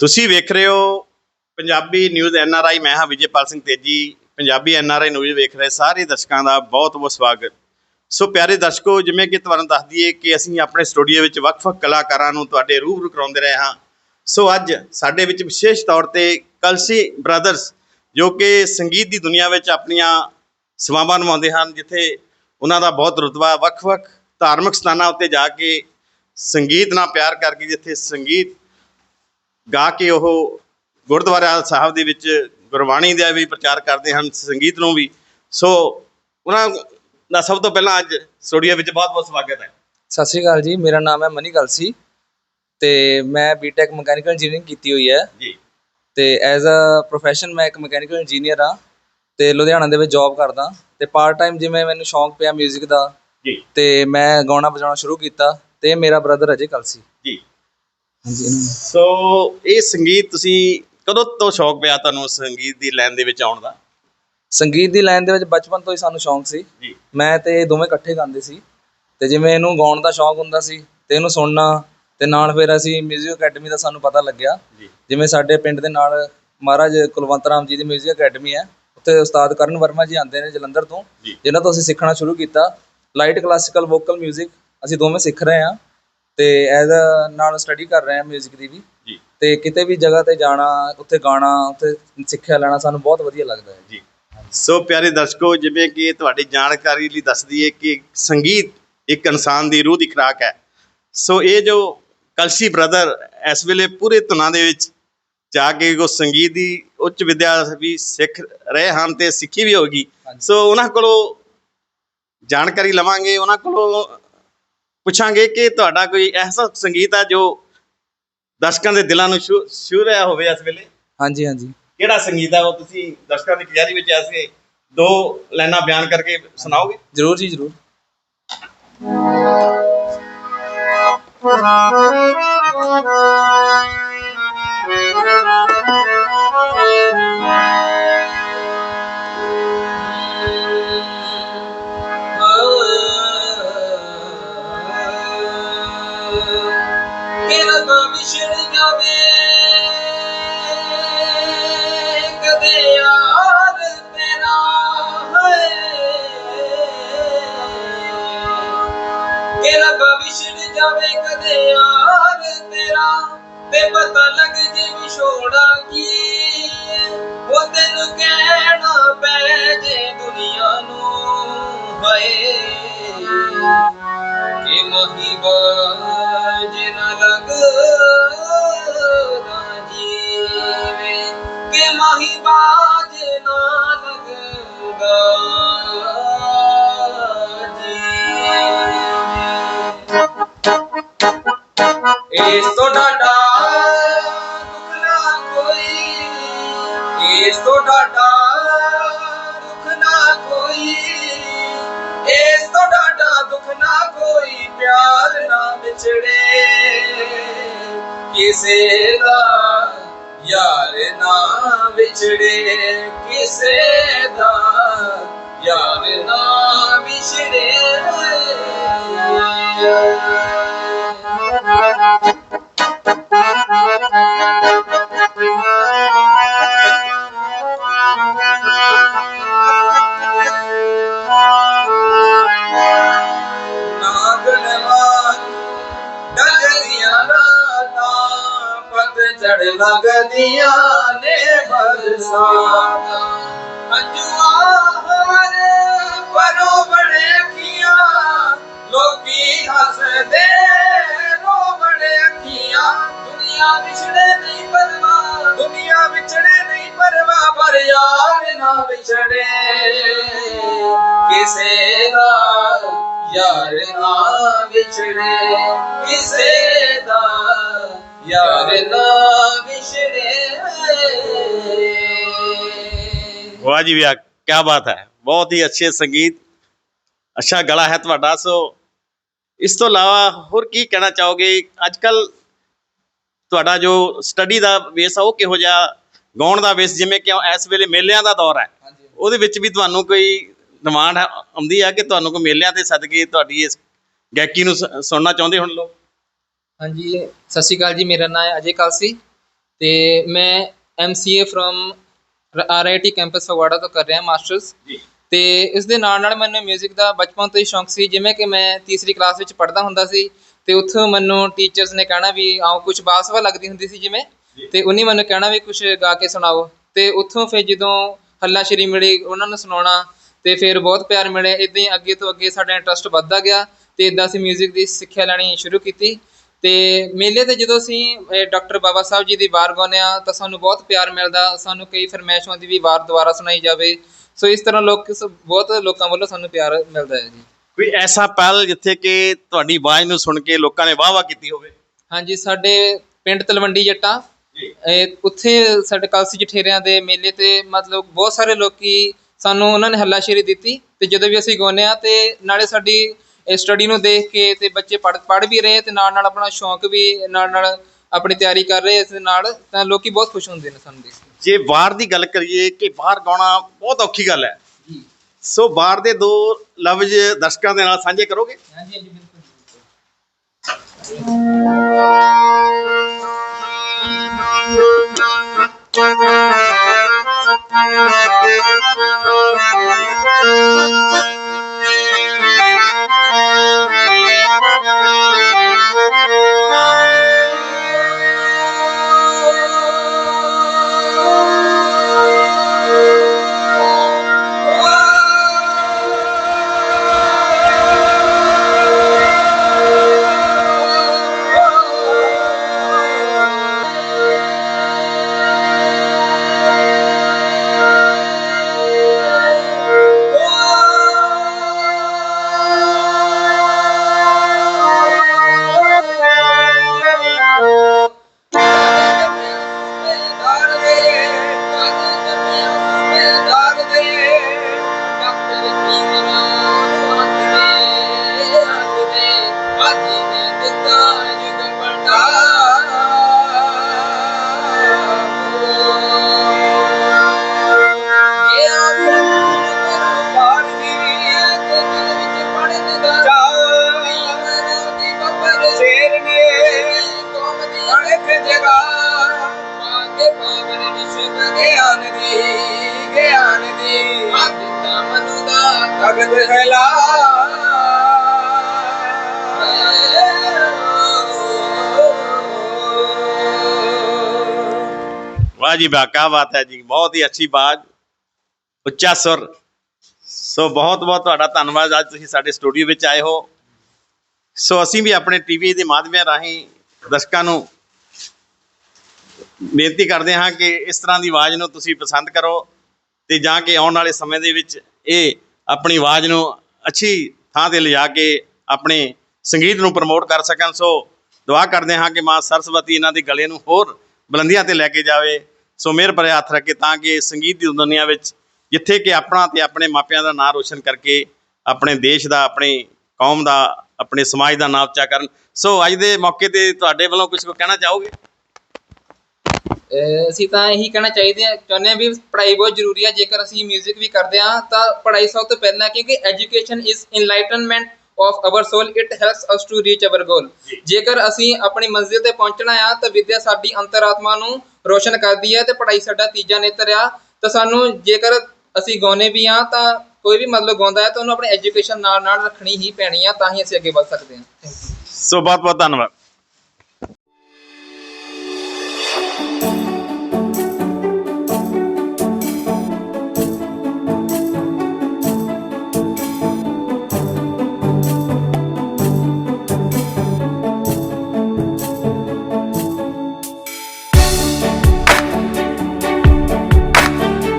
ਤੁਸੀਂ ਵੇਖ ਰਹੇ ਹੋ Punjabi news N R I, ਮੈਂ ਹਾਂ Vijaypal Singh Teji. Punjabi N R I news ਵੇਖ ਰਹੇ ਸਾਰੇ ਦਰਸ਼ਕਾਂ ਦਾ ਬਹੁਤ ਬਹੁਤ ਸਵਾਗਤ। ਸੋ ਪਿਆਰੇ ਦਰਸ਼ਕੋ, ਜਿਵੇਂ ਕਿ ਤੁਹਾਨੂੰ ਦੱਸ ਦਈਏ ਕਿ ਅਸੀਂ ਆਪਣੇ ਸਟੂਡੀਓ ਵਿੱਚ ਵੱਖ-ਵੱਖ ਕਲਾਕਾਰਾਂ ਨੂੰ ਤੁਹਾਡੇ ਰੂਬਰੂ ਕਰਾਉਂਦੇ ਰਹੇ ਹਾਂ। ਸੋ ਅੱਜ ਸਾਡੇ ਵਿੱਚ ਵਿਸ਼ੇਸ਼ ਤੌਰ ਤੇ ਕਲਸੀ ਬ੍ਰਦਰਸ, ਜੋ ਕਿ ਸੰਗੀਤ ਦੀ ਦੁਨੀਆ ਵਿੱਚ ਆਪਣੀਆਂ ਸੇਵਾਵਾਂ ਨਿਭਾਉਂਦੇ ਹਨ, ਜਿੱਥੇ ਉਹਨਾਂ ਦਾ ਬਹੁਤ ਰੁਤਬਾ ਵੱਖ-ਵੱਖ ਧਾਰਮਿਕ ਸਥਾਨਾਂ ਉੱਤੇ ਜਾ ਕੇ ਸੰਗੀਤ ਨਾਲ ਪਿਆਰ ਕਰਕੇ ਜਿੱਥੇ ਸੰਗੀਤ ਗਾ ਕੇ ਉਹ ਗੁਰਦੁਆਰਾ ਸਾਹਿਬ ਦੇ ਵਿੱਚ ਗੁਰਬਾਣੀ ਦਾ ਵੀ ਪ੍ਰਚਾਰ ਕਰਦੇ ਹਨ ਸੰਗੀਤ ਨੂੰ ਵੀ। ਸੋ ਉਹਨਾਂ ਦਾ ਸਭ ਤੋਂ ਪਹਿਲਾਂ ਅੱਜ ਸਟੂਡੀਓ ਵਿੱਚ ਬਹੁਤ-ਬਹੁਤ ਸਵਾਗਤ ਹੈ। ਸਤਿ ਸ਼੍ਰੀ ਅਕਾਲ ਜੀ ਮੇਰਾ ਨਾਮ ਹੈ ਮਨੀ ਕਲਸੀ ਤੇ ਮੈਂ ਬੀਟੈਕ ਮਕੈਨੀਕਲ ਇੰਜੀਨੀਅਰਿੰਗ ਕੀਤੀ ਹੋਈ ਹੈ। ਜੀ। ਤੇ ਐਜ਼ ਅ ਪ੍ਰੋਫੈਸ਼ਨ ਮੈਂ ਇੱਕ ਮਕੈਨੀਕਲ ਇੰਜੀਨੀਅਰ ਹਾਂ ਤੇ ਲੁਧਿਆਣਾ ਦੇ ਵਿੱਚ ਜੌਬ ਕਰਦਾ। ਤੇ ਪਾਰਟ ਟਾਈਮ ਜਿਵੇਂ ਮੈਨੂੰ ਸ਼ੌਂਕ ਪਿਆ 뮤직 ਦਾ ਜੀ। ਤੇ ਮੈਂ ਗਾਉਣਾ ਵਜਾਉਣਾ ਸ਼ੁਰੂ ਕੀਤਾ ਤੇ ਮੇਰਾ ਬ੍ਰਦਰ ਅਜੇ ਕਲਸੀ ਜੀ। ਹਾਂਜੀ ਇਹਨੂੰ ਸੋ ਇਹ ਸੰਗੀਤ ਤੁਸੀਂ ਕਦੋਂ ਤੋਂ ਸ਼ੌਕ ਪਿਆ ਤੁਹਾਨੂੰ ਸੰਗੀਤ ਦੀ ਲਾਈਨ ਦੇ ਵਿੱਚ ਆਉਣ ਦਾ ਸੰਗੀਤ ਦੀ ਲਾਈਨ ਦੇ ਵਿੱਚ ਬਚਪਨ ਤੋਂ ਹੀ ਸਾਨੂੰ ਸ਼ੌਂਕ ਸੀ ਜੀ ਮੈਂ ਤੇ ਇਹ ਦੋਵੇਂ ਇਕੱਠੇ ਗਾਉਂਦੇ ਸੀ ਤੇ ਜਿਵੇਂ ਇਹਨੂੰ ਗਾਉਣ ਦਾ ਸ਼ੌਂਕ ਹੁੰਦਾ ਸੀ ਤੇ ਇਹਨੂੰ ਸੁਣਨਾ ਤੇ ਨਾਲ ਫਿਰ ਅਸੀਂ 뮤직 ਅਕੈਡਮੀ ਦਾ ਸਾਨੂੰ ਪਤਾ ਲੱਗਿਆ ਜੀ ਜਿਵੇਂ ਸਾਡੇ ਪਿੰਡ ਦੇ ਨਾਲ ਮਹਾਰਾਜ ਕੁਲਵੰਤ ਰਾਮ ਜੀ ਦੀ 뮤직 ਅਕੈਡਮੀ ਹੈ ਉੱਥੇ ਉਸਤਾਦ ਕਰਨ ਵਰਮਾ ਜੀ ਆਉਂਦੇ ਨੇ ਜਲੰਧਰ ਤੋਂ ਜੀ। ਜਿਨ੍ਹਾਂ ਤੋਂ ਅਸੀਂ ਸਿੱਖਣਾ ਸ਼ੁਰੂ ਕੀਤਾ ਲਾਈਟ ਕਲਾਸੀਕਲ ਵੋਕਲ 뮤직 ਅਸੀਂ ਦੋਵੇਂ ਸਿੱਖ ਰਹੇ ਹਾਂ ਤੇ ਐਜ਼ ਨਾਲ ਸਟੱਡੀ ਕਰ ਰਹੇ ਹਾਂ 뮤직 ਦੀ ਵੀ। ਜੀ। ਤੇ ਕਿਤੇ ਵੀ ਜਗ੍ਹਾ ਤੇ ਜਾਣਾ ਉੱਥੇ ਗਾਣਾ ਉੱਥੇ ਸਿੱਖਿਆ ਲੈਣਾ ਸਾਨੂੰ ਬਹੁਤ ਵਧੀਆ ਲੱਗਦਾ ਹੈ। ਜੀ। ਸੋ ਪਿਆਰੇ ਦਰਸ਼ਕੋ ਜਿਵੇਂ ਕਿ ਤੁਹਾਡੀ ਜਾਣਕਾਰੀ ਲਈ ਦੱਸ ਦਈਏ ਕਿ ਸੰਗੀਤ ਇੱਕ ਇਨਸਾਨ ਦੀ ਰੂਹ ਦੀ ਖੁਰਾਕ ਹੈ। ਸੋ ਇਹ ਜੋ ਕਲਸੀ ਬ੍ਰਦਰ ਇਸ ਵੇਲੇ ਪੂਰੇ ਧੁਨਾਂ ਦੇ ਵਿੱਚ ਜਾ ਕੇ ਉਹ ਸੰਗੀਤ ਦੀ ਉੱਚ ਵਿਦਿਆ ਵੀ ਸਿੱਖ ਰਹੇ ਹਨ ਤੇ ਸਿੱਖੀ ਵੀ ਹੋਗੀ। ਸੋ ਉਹਨਾਂ ਕੋਲੋਂ ਜਾਣਕਾਰੀ ਲਵਾਂਗੇ ਉਹਨਾਂ ਕੋਲੋਂ ਪੁੱਛਾਂਗੇ ਕਿ ਤੁਹਾਡਾ ਕੋਈ ਐਸਾ ਸੰਗੀਤ ਆ ਜੋ ਦਰਸ਼ਕਾਂ ਦੇ ਦਿਲਾਂ ਨੂੰ ਛੂ ਰਿਹਾ ਹੋਵੇ ਇਸ ਵੇਲੇ? ਹਾਂਜੀ ਹਾਂਜੀ। ਕਿਹੜਾ ਸੰਗੀਤ ਹੈ ਉਹ ਤੁਸੀਂ ਦਰਸ਼ਕਾਂ ਦੀ ਕਚਹਿਰੀ ਵਿੱਚ ਐਸੇ ਦੋ ਲਾਈਨਾਂ ਬਿਆਨ ਕਰਕੇ ਸੁਣਾਓਗੇ? ਜ਼ਰੂਰ ਜੀ ਜ਼ਰੂਰ। ਜਾਵੇ ਕਦੇ ਯਾਰ ਤੇਰਾ ਹੈ ਜਾਵੇ ਕਦੇ ਯਾਰ ਤੇਰਾ ਤੇ ਪਤਾ ਲੱਗ ਜੇ ਵਿਛੋੜਾ ਕੀ ਉਹ ਤੈਨੂੰ ਕਹਿਣਾ ਪੈ ਜੇ ਦੁਨੀਆ ਨੂੰ ਹਾਏ ਕਿ ਮਹੀ ਬਾਜ ਨਾ ਲੱਗਦਾ ਕਿ ਮਹੀ ਬਾਜ ਨਾ ਲੱਗਦਾ ਜੀਵੇ ਇਸ ਤੋਂ ਡਾਡਾ ਦੁੱਖ ਨਾ ਕੋਈ ਇਸ ਤੋਂ ਡਾਡਾ ਦੁੱਖ ਨਾ ਕੋਈ ਇਸ ਤੋਂ ਡਾਡਾ ਦੁੱਖ ਨਾ ਯਾਰ ਨਾ ਵਿਛੜੇ ਕਿਸੇ ਦਾ। ਯਾਰ ਨਾ ਵਿਛੜੇ। ਚੜ ਲਗਦੀਆਂ ਨੇ ਬਰਸਾਤਾਂ ਅੰਜੂਆ ਹਮਾਰੇ ਪਰੋ ਬੜੇ ਅੱਖੀਆਂ ਲੋਕੀ ਹੱਸਦੇ ਰੋ ਬੜੇ ਅੱਖੀਆਂ ਦੁਨੀਆ ਵਿਛੜੇ ਨਹੀਂ ਪਰਵਾ ਦੁਨੀਆ ਵਿਛੜੇ ਨਹੀਂ ਪਰਵਾ ਪਰ ਯਾਰ ਨਾ ਵਿਛੜੇ ਕਿਸੇ ਦਾ ਯਾਰ ਨਾ ਵਿਛੜੇ ਕਿਸੇ ਦਾ ਯਾਰ ਨਾ ਵਿਛੜੇ ਵਾਹ ਜੀ ਵਾਹ ਕੀ ਬਾਤ ਹੈ। ਬਹੁਤ ਹੀ ਅੱਛੇ ਸੰਗੀਤ ਅੱਛਾ ਗਲਾ ਹੈ ਤੁਹਾਡਾ। ਸੋ ਇਸ ਤੋਂ ਇਲਾਵਾ ਹੋਰ ਕੀ ਕਹਿਣਾ ਚਾਹੋਗੇ? ਅੱਜ ਕੱਲ ਤੁਹਾਡਾ ਜੋ ਸਟੱਡੀ ਦਾ ਬੇਸ ਆ ਉਹ ਕਿਹੋ ਜਿਹਾ ਗਾਉਣ ਦਾ ਬੇਸ ਜਿਵੇਂ ਕਿ ਇਸ ਵੇਲੇ ਮੇਲਿਆਂ ਦਾ ਦੌਰ ਹੈ। ਉਹਦੇ ਵਿੱਚ ਵੀ ਤੁਹਾਨੂੰ ਕੋਈ ਡਿਮਾਂਡ ਆਉਂਦੀ ਆ ਕਿ ਤੁਹਾਨੂੰ ਕੋਈ ਮੇਲਿਆਂ ਤੇ ਸਦਕੇ ਤੁਹਾਡੀ ਇਸ ਗਾਇਕੀ ਨੂੰ ਸੁਣਨਾ ਚਾਹੁੰਦੇ ਹੁਣ ਲੋਕ? ਹਾਂਜੀ ਸਤਿ ਸ਼੍ਰੀ ਅਕਾਲ ਜੀ ਮੇਰਾ ਨਾਮ ਹੈ ਅਜੇ ਕਲਸੀ ਤੇ ਮੈਂ MCA from RIT campus Phagwara ਤੋਂ ਕਰ ਰਿਹਾ ਮਾਸਟਰਸ ਜੀ ਤੇ ਇਸ ਦੇ ਨਾਲ ਨਾਲ ਮੈਨੂੰ 뮤직 ਦਾ ਬਚਪਨ ਤੋਂ ਹੀ ਸ਼ੌਂਕ ਸੀ ਜਿਵੇਂ ਕਿ ਮੈਂ ਤੀਸਰੀ ਕਲਾਸ ਵਿੱਚ ਪੜ੍ਹਦਾ ਹੁੰਦਾ ਸੀ ਤੇ ਉੱਥੋਂ ਮੈਨੂੰ ਟੀਚਰਸ ਨੇ ਕਹਿਣਾ ਵੀ ਆਓ ਕੁਝ ਬਾਸਵਾ ਲੱਗਦੀ ਹੁੰਦੀ ਸੀ ਜਿਵੇਂ ਤੇ ਉਹਨੇ ਮੈਨੂੰ ਕਹਿਣਾ ਵੀ ਕੁਝ ਗਾ ਕੇ ਸੁਣਾਓ ਤੇ ਉੱਥੋਂ ਫਿਰ ਜਦੋਂ ਹੱਲਾ ਸ਼੍ਰੀ ਮਿਲੀ ਉਹਨਾਂ ਨੂੰ ਸੁਣਾਉਣਾ ਤੇ ਫਿਰ ਬਹੁਤ ਪਿਆਰ ਮਿਲਿਆ ਇਦਾਂ ਹੀ ਅੱਗੇ ਤੋਂ ਅੱਗੇ ਸਾਡਾ ਇੰਟਰਸਟ ਵੱਧਦਾ ਗਿਆ ਤੇ ਇਦਾਂ ਅਸੀਂ 뮤직 ਦੀ ਸਿੱਖਿਆ ਲੈਣੀ ਸ਼ੁਰੂ ਕੀਤੀ ਤੇ ਮੇਲੇ ਤੇ ਜਦੋਂ ਅਸੀਂ ਡਾਕਟਰ ਬਾਬਾ ਸਾਹਿਬ ਜੀ ਦੀ ਵਾਰ ਗਾਉਂਦੇ ਹਾਂ ਤਾਂ ਸਾਨੂੰ ਬਹੁਤ ਪਿਆਰ ਮਿਲਦਾ ਸਾਨੂੰ ਕਈ ਫਰਮਾਇਸ਼ ਹੁੰਦੀ ਵੀ ਵਾਰ ਦੁਬਾਰਾ ਸੁਣਾਈ ਜਾਵੇ। ਸੋ ਇਸ ਤਰ੍ਹਾਂ ਲੋਕ ਬਹੁਤ ਲੋਕਾਂ ਵੱਲੋਂ ਸਾਨੂੰ ਪਿਆਰ ਮਿਲਦਾ ਹੈ ਜੀ। ਕੋਈ ਐਸਾ ਪਲ ਜਿੱਥੇ ਕਿ ਤੁਹਾਡੀ ਆਵਾਜ਼ ਨੂੰ ਸੁਣ ਕੇ ਲੋਕਾਂ ਨੇ ਵਾਹ ਵਾਹ ਕੀਤੀ ਹੋਵੇ? ਹਾਂਜੀ ਸਾਡੇ ਪਿੰਡ ਤਲਵੰਡੀ ਜੱਟਾਂ ਜੀ। ਇਹ ਉੱਥੇ ਸਾਡੇ ਕਲਸੀ ਜਠੇਰਿਆਂ ਦੇ ਮੇਲੇ ਤੇ ਮਤਲਬ ਬਹੁਤ ਸਾਰੇ ਲੋਕੀ ਸਾਨੂੰ ਉਹਨਾਂ ਨੇ ਹੱਲਾਸ਼ੇਰੀ ਦਿੱਤੀ ਤੇ ਜਦੋਂ ਵੀ ਅਸੀਂ ਗਾਉਂਦੇ ਆ ਤੇ ਨਾਲੇ ਸਾਡੀ ਸਟੱਡੀ ਨੂੰ ਦੇਖ ਕੇ ਤੇ ਬੱਚੇ ਪੜ੍ਹ ਪੜ੍ਹ ਵੀ ਰਹੇ ਤੇ ਨਾਲ ਨਾਲ ਆਪਣਾ ਸ਼ੌਂਕ ਵੀ ਨਾਲ ਨਾਲ ਆਪਣੀ ਤਿਆਰੀ ਕਰ ਰਹੇ ਇਸ ਦੇ ਨਾਲ ਤਾਂ ਲੋਕੀ ਬਹੁਤ ਖੁਸ਼ ਹੁੰਦੇ ਨੇ ਸਾਨੂੰ ਦੇਖ ਕੇ। ਜੇ ਬਾਹਰ ਦੀ ਗੱਲ ਕਰੀਏ ਕਿ ਬਾਹਰ ਗਾਉਣਾ ਬਹੁਤ ਔਖੀ ਗੱਲ ਹੈ। ਸੋ ਬਾਹਰ ਦੇ ਦੋ ਲਫ਼ਜ਼ ਦਰਸ਼ਕਾਂ ਦੇ ਨਾਲ ਸਾਂਝੇ ਕਰੋਗੇ? ਹਾਂਜੀ ਹਾਂਜੀ ਬਿਲਕੁਲ ਗਿਆਨ ਦੀ ਗਿਆਨ ਦੀ। ਦਿੱਤਾ ਮਨੁ ਦਾ ਤਖਤ ਫੈਲਾ ਵਾਹ ਜੀ ਵਾਹ ਕੀ ਬਾਤ ਹੈ ਜੀ। ਬਹੁਤ ਹੀ ਅੱਛੀ ਬਾਤ। ਉੱਚਾ ਸੁਰ। ਸੋ ਬਹੁਤ ਬਹੁਤ ਤੁਹਾਡਾ ਧੰਨਵਾਦ। ਅੱਜ ਤੁਸੀਂ ਸਾਡੇ ਸਟੂਡੀਓ ਵਿੱਚ ਆਏ ਹੋ। ਸੋ ਅਸੀਂ ਵੀ ਆਪਣੇ ਟੀਵੀ ਦੇ ਮਾਧਿਅਮ ਰਾਹੀਂ ਦਰਸ਼ਕਾਂ ਨੂੰ ਬੇਨਤੀ ਕਰਦੇ ਹਾਂ ਕਿ ਇਸ ਤਰ੍ਹਾਂ ਦੀ ਆਵਾਜ਼ ਨੂੰ ਤੁਸੀਂ ਪਸੰਦ ਕਰੋ ਤੇ ਜਾਂ ਕਿ ਆਉਣ ਵਾਲੇ ਸਮੇਂ ਦੇ ਵਿੱਚ ਇਹ ਆਪਣੀ ਆਵਾਜ਼ ਨੂੰ ਅੱਛੀ ਥਾਂ ਤੇ ਲਿਜਾ ਕੇ ਆਪਣੇ ਸੰਗੀਤ ਨੂੰ ਪ੍ਰਮੋਟ ਕਰ ਸਕਣ। ਸੋ ਦੁਆ ਕਰਦੇ ਹਾਂ ਕਿ ਮਾਂ ਸਰਸਵਤੀ ਇਹਨਾਂ ਦੇ ਗਲੇ ਨੂੰ ਹੋਰ ਬੁਲੰਦੀਆਂ ਤੇ ਲੈ ਕੇ ਜਾਵੇ। ਸੋ ਮਿਹਰ ਭਰੇ ਹੱਥ ਰੱਖੇ ਤਾਂ ਕਿ ਸੰਗੀਤ ਦੀ ਦੁਨੀਆ ਵਿੱਚ ਜਿੱਥੇ ਕਿ ਆਪਣਾ ਤੇ ਆਪਣੇ ਮਾਪਿਆਂ ਦਾ ਨਾਂ ਰੋਸ਼ਨ ਕਰਕੇ ਆਪਣੇ ਦੇਸ਼ ਦਾ, ਆਪਣੀ ਕੌਮ ਦਾ, ਆਪਣੇ ਸਮਾਜ ਦਾ ਨਾਮ ਉੱਚਾ ਕਰਨ। ਸੋ ਅੱਜ ਦੇ ਮੌਕੇ ਤੇ ਤੁਹਾਡੇ ਵੱਲੋਂ ਕੁਝ ਕਹਿਣਾ ਚਾਹੋਗੇ? ਅਸੀਂ ਤਾਂ ਇਹੀ ਕਹਿਣਾ ਚਾਹੀਦੇ ਆ ਚਾਹੁੰਦੇ ਆ ਵੀ ਪੜ੍ਹਾਈ ਬਹੁਤ ਜ਼ਰੂਰੀ ਹੈ ਜੇਕਰ ਅਸੀਂ 뮤직 ਵੀ ਕਰਦੇ ਆ ਤਾਂ ਪੜ੍ਹਾਈ ਸਭ ਤੋਂ ਪਹਿਲਾਂ ਕਿਉਂਕਿ education is enlightenment of our soul it helps us to reach our goal ਜੇਕਰ ਅਸੀਂ ਆਪਣੀ ਮੰਜ਼ਿਲ ਤੇ ਪਹੁੰਚਣਾ ਆ ਤਾਂ ਵਿਦਿਆ ਸਾਡੀ ਅੰਤਰਾਤਮਾ ਨੂੰ ਰੋਸ਼ਨ ਕਰਦੀ ਹੈ ਤੇ ਪੜ੍ਹਾਈ ਸਾਡਾ ਤੀਜਾ ਨੇਤਰ ਆ। ਤਾਂ ਸਾਨੂੰ ਜੇਕਰ ਅਸੀਂ ਗਾਉਨੇ ਵੀ ਆ ਤਾਂ ਕੋਈ ਵੀ ਮਤਲਬ ਗਾਉਂਦਾ ਹੈ ਤਾਂ ਉਹਨੂੰ ਆਪਣੀ ਐਜੂਕੇਸ਼ਨ ਨਾਲ ਨਾਲ ਰੱਖਣੀ ਹੀ ਪੈਣੀ ਆ ਤਾਂ ਹੀ ਅਸੀਂ ਅੱਗੇ ਵੱਧ ਸਕਦੇ ਹਾਂ। ਸੋ ਬਹੁਤ ਬਹੁਤ ਧੰਨਵਾਦ।